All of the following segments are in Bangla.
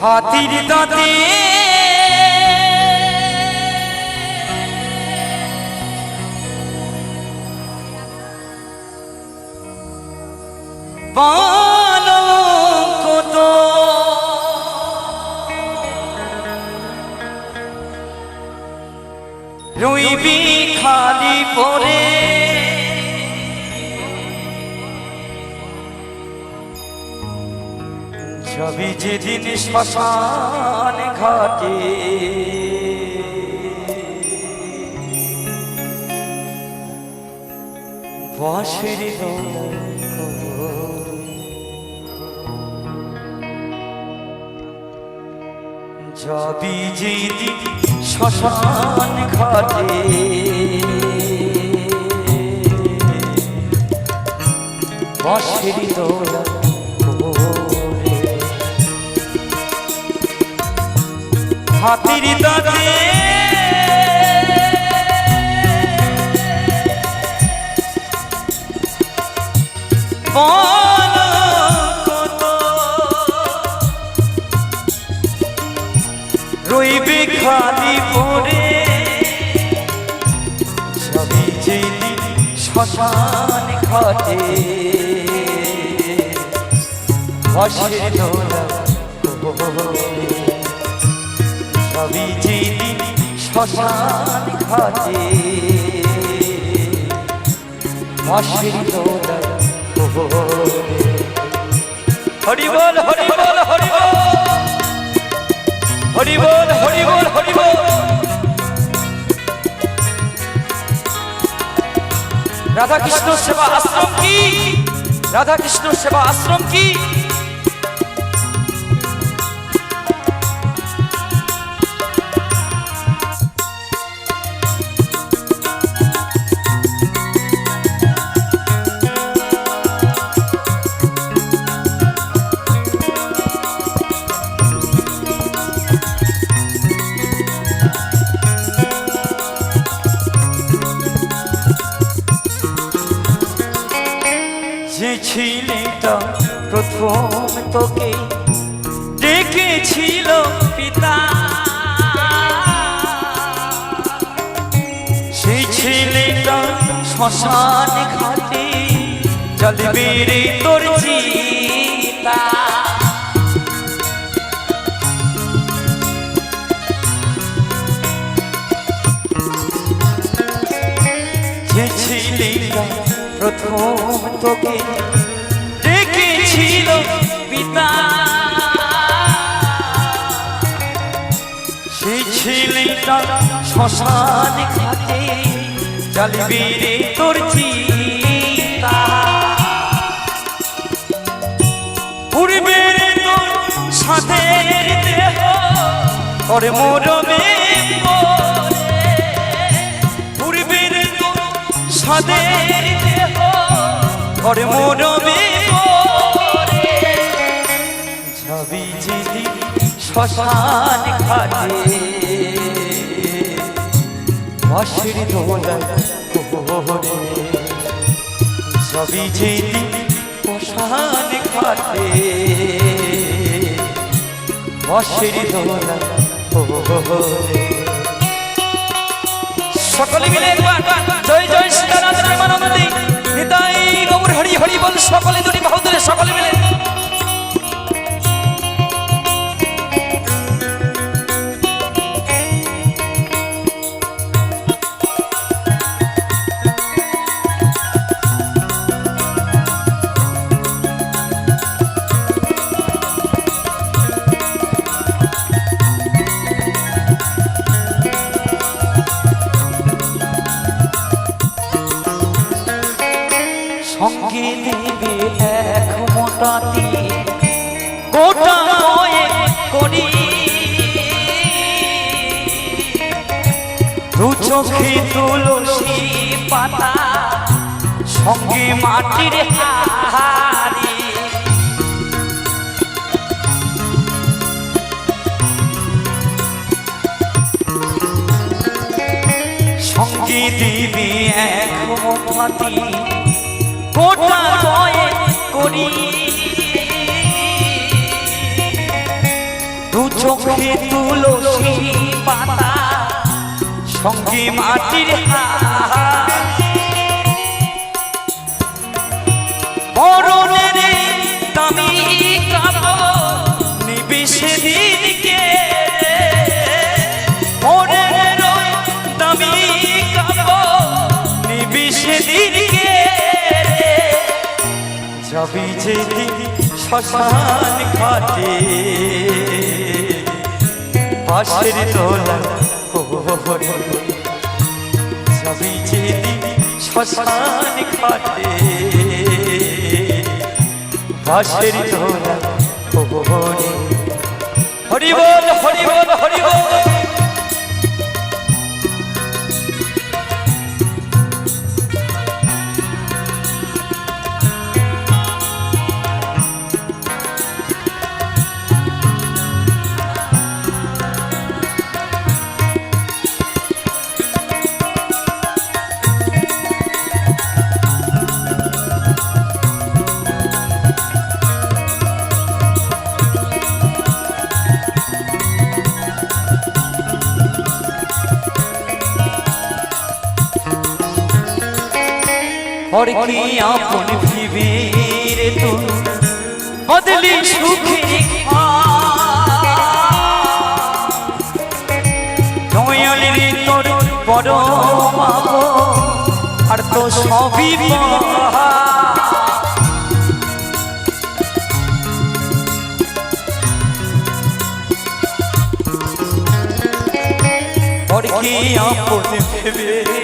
হাতির দাঁতে। বালক তো রইবি খালি পরে। ছবি যেদিন শ্মশান ঘাটে। বাঁশির যাবি যেদিন শ্মশান ঘাটে। বাঁশির দোলা হাতির দাঁতে। রইবে খালি পরে সবই যেদিন শ্মশান ঘাটে। বসে দোলা সবই যেদিন শ্মশান ঘাটে। দোলা হরি বল হরি বল হরি বল। হরি বল হরি বল হরি বল। রাধা কৃষ্ণ সেবা আশ্রম কি? রাধা কৃষ্ণ সেবা আশ্রম কি? প্রথম তোকে ডেকেছিল পিতা। সেই ছেলেটা শ্মশান ঘাটে চলবে রে তোর চিতা প্রথম তোকে সেই ছেলেটা শ্মশান ঘাটে চলবি রে তোর উড়বে রে তোর সাথে দেহ, তোর মরবে পূর্বে রে তোর তোর মরবে শ্মশান ঘাটে। বাঁশির দোলা ওরে ছবি যেদি শ্মশান ঘাটে। বাঁশির দোলা ওরে সকলে মিলে একবার জয় জয় সীতারাম প্রেমানন্দে নিতাই গৌর হরি হরি বল, সকলে দুটি বাহুদুরে সকলে মিলে। সঙ্গে দেবে এক মোটাতি গোটা করি। দু চোখে তুলসী পাতা, সঙ্গে মাটির সঙ্গে দেবে এক মোটাতি গোটা নয় করি। দু চোখে তুলসী পাতা সঙ্গে মাটির হাত। মরণের যাবি শ্মশান ঘাটে। পাশের যাবি যেদিন শ্মশান ঘাটে। পাশের তোলা হরি বল হরি বল হরি বল পর কি আপন ভিবে রে তো বদলি সুখে নয়ল রে তোর বড় পাবো আর তো সবই পর কি আপন ভেবে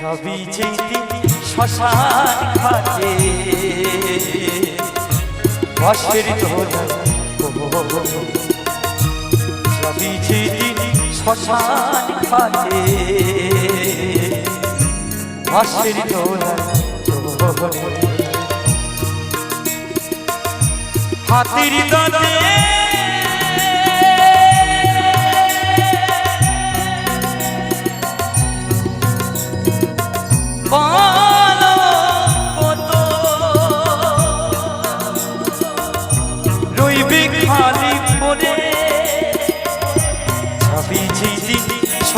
ছবি যেদিন শ্মশান ঘাটে। বসের ছবি যেদিন শ্মশান ঘাটে। বসের হাতির দাঁতে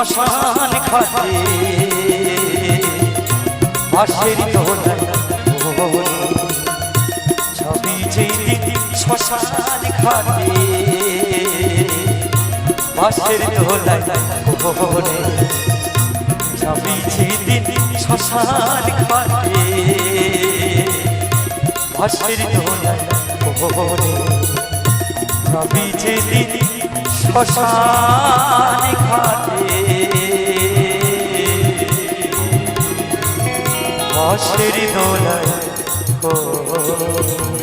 শ্মশান খাতে পাশের দোলায় ছবি ঝিঝি শ্মশান খাতে পাশের দোলায় যাবি যেদিন শ্মশান ঘাটে। ভাসের দোলায় যাবি যেদিন শ্মশান ঘাটে। অশ্বের দোলায়। ও